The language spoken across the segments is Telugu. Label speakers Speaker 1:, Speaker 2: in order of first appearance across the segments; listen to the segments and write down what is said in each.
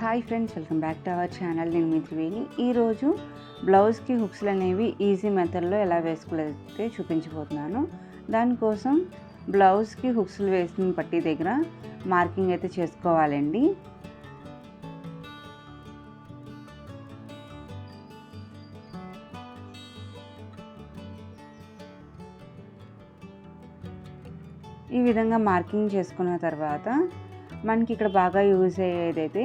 Speaker 1: Hi friends welcome back to our channel. నేను మీ త్రివేణి. ఈరోజు బ్లౌజ్కి హుక్స్లు అనేవి ఈజీ మెథడ్లో ఎలా వేసుకోలేదైతే చూపించబోతున్నాను. దానికోసం బ్లౌజ్కి హుక్స్లు వేసిన పట్టీ దగ్గర మార్కింగ్ అయితే చేసుకోవాలండి. ఈ విధంగా మార్కింగ్ చేసుకున్న తర్వాత మనకి ఇక్కడ బాగా యూజ్ అయ్యేదైతే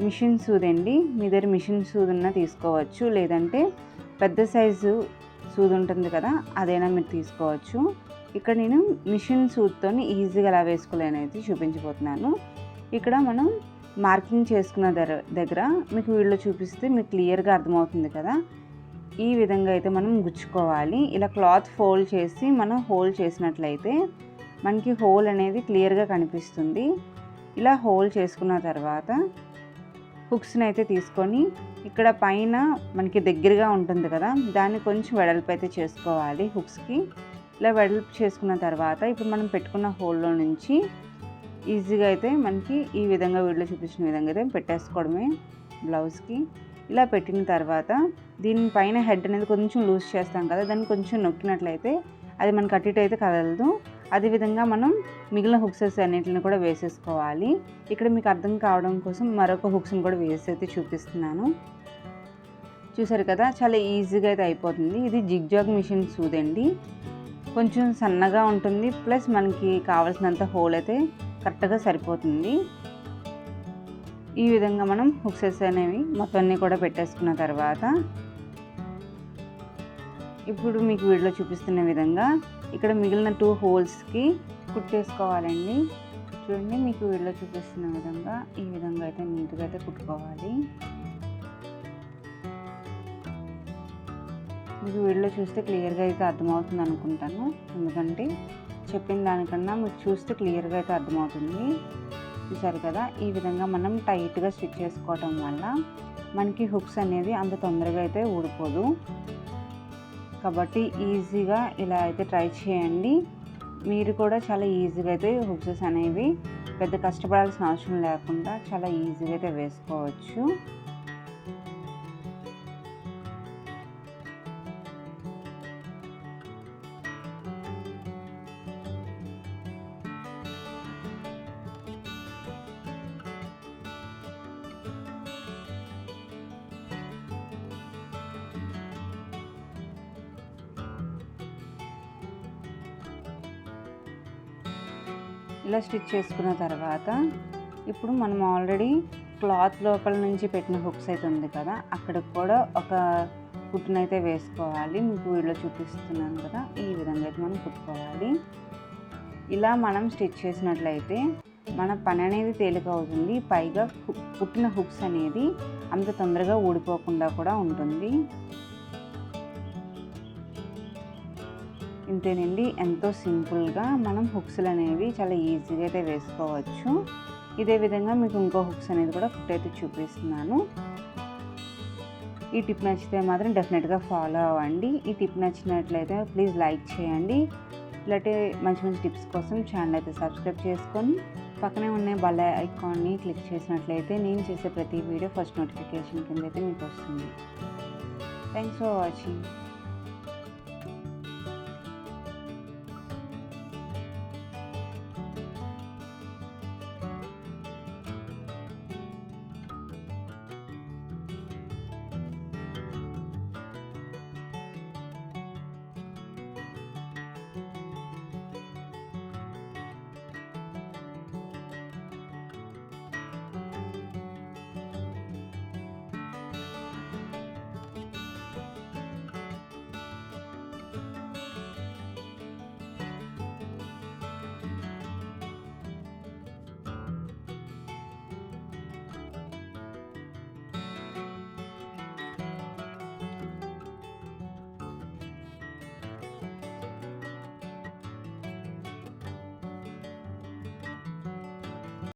Speaker 1: మిషన్ సూది అండి. మీ దగ్గర మిషన్ సూది ఉన్న తీసుకోవచ్చు. లేదంటే పెద్ద సైజు సూది ఉంటుంది కదా అదైనా మీరు తీసుకోవచ్చు. ఇక్కడ నేను మిషన్ సూత్తో ఈజీగా ఎలా వేసుకోలేనైతే చూపించబోతున్నాను. ఇక్కడ మనం మార్కింగ్ చేసుకున్న దగ్గర దగ్గర మీకు వీళ్ళు చూపిస్తే మీకు క్లియర్గా అర్థమవుతుంది కదా. ఈ విధంగా అయితే మనం గుచ్చుకోవాలి. ఇలా క్లాత్ ఫోల్డ్ చేసి మనం హోల్డ్ చేసినట్లయితే మనకి హోల్ అనేది క్లియర్గా కనిపిస్తుంది. ఇలా హోల్ చేసుకున్న తర్వాత హుక్స్ని అయితే తీసుకొని ఇక్కడ పైన మనకి దగ్గరగా ఉంటుంది కదా దాన్ని కొంచెం వెడల్పు అయితే చేసుకోవాలి హుక్స్కి. ఇలా వెడల్పు చేసుకున్న తర్వాత ఇప్పుడు మనం పెట్టుకున్న హోల్లో నుంచి ఈజీగా అయితే మనకి ఈ విధంగా వీడియో చూపించిన విధంగా అయితే పెట్టేసుకోవడమే బ్లౌజ్కి. ఇలా పెట్టిన తర్వాత దీనిపైన హెడ్ అనేది కొంచెం లూజ్ చేస్తాం కదా దాన్ని కొంచెం నొక్కినట్లయితే అది మనకి అటు ఇటు అయితే కదలదు. అదేవిధంగా మనం మిగిలిన హుక్సెస్ అన్నింటిని కూడా వేసేసుకోవాలి. ఇక్కడ మీకు అర్థం కావడం కోసం మరొక హుక్స్ని కూడా వేసి అయితే చూపిస్తున్నాను. చూసారు కదా చాలా ఈజీగా అయితే అయిపోతుంది. ఇది జిగ్జాగ్ మిషన్ సూదండి. కొంచెం సన్నగా ఉంటుంది ప్లస్ మనకి కావాల్సినంత హోల్ అయితే కరెక్ట్గా సరిపోతుంది. ఈ విధంగా మనం హుక్సెస్ అనేవి మొత్తం అన్నీ కూడా పెట్టేసుకున్న తర్వాత ఇప్పుడు మీకు వీడియోలో చూపిస్తున్న విధంగా ఇక్కడ మిగిలిన టూ హోల్స్కి కుట్టేసుకోవాలండి. చూడండి మీకు వీడియోలో చూపిస్తున్న విధంగా ఈ విధంగా అయితే నీట్గా అయితే కుట్టుకోవాలి. మీకు వీడియోలో చూస్తే క్లియర్గా అయితే అర్థమవుతుంది అనుకుంటాను. ఎందుకంటే చెప్పిన దానికన్నా మీరు చూస్తే క్లియర్గా అయితే అర్థమవుతుంది. చూసారు కదా ఈ విధంగా మనం టైట్గా స్టిచ్ చేసుకోవటం వల్ల మనకి హుక్స్ అనేది అంత తొందరగా అయితే ఊడిపోదు. కాబట్టి ఈజీగా ఇలా అయితే ట్రై చేయండి. మీరు కూడా చాలా ఈజీగా అయితే హుక్సెస్ అనేవి పెద్ద కష్టపడాల్సిన అవసరం లేకుండా చాలా ఈజీగా అయితే వేసుకోవచ్చు. ఇలా స్టిచ్ చేసుకున్న తర్వాత ఇప్పుడు మనం ఆల్రెడీ క్లాత్ లోపల నుంచి పెట్టిన హుక్స్ అయితే ఉంది కదా అక్కడికి కూడా ఒక కుట్టునైతే వేసుకోవాలి. మీకు వీడియో చూపిస్తున్నాను కదా ఈ విధంగా అయితే మనం కుట్టుకోవాలి. ఇలా మనం స్టిచ్ చేసినట్లయితే మన పని అనేది తేలిక అవుతుంది పైగా పుట్టిన హుక్స్ అనేది అంత తొందరగా ఊడిపోకుండా కూడా ఉంటుంది. ఇంతేనండి. ఎంతో సింపుల్గా మనం హుక్స్లు అనేవి చాలా ఈజీగా అయితే వేసుకోవచ్చు. ఇదే విధంగా మీకు ఇంకో హుక్స్ అనేది కూడా కుట్ అయితే చూపిస్తున్నాను. ఈ టిప్ నచ్చితే మాత్రం డెఫినెట్గా ఫాలో అవ్వండి. ఈ టిప్ నచ్చినట్లయితే ప్లీజ్ లైక్ చేయండి. ఇలాంటి మంచి మంచి టిప్స్ కోసం ఛానల్ అయితే సబ్స్క్రైబ్ చేసుకొని పక్కనే ఉన్న బల్ల ఐకాన్ని క్లిక్ చేసినట్లయితే నేను చేసే ప్రతి వీడియో ఫస్ట్ నోటిఫికేషన్ కింద అయితే మీకు వస్తుంది. Thanks for watching.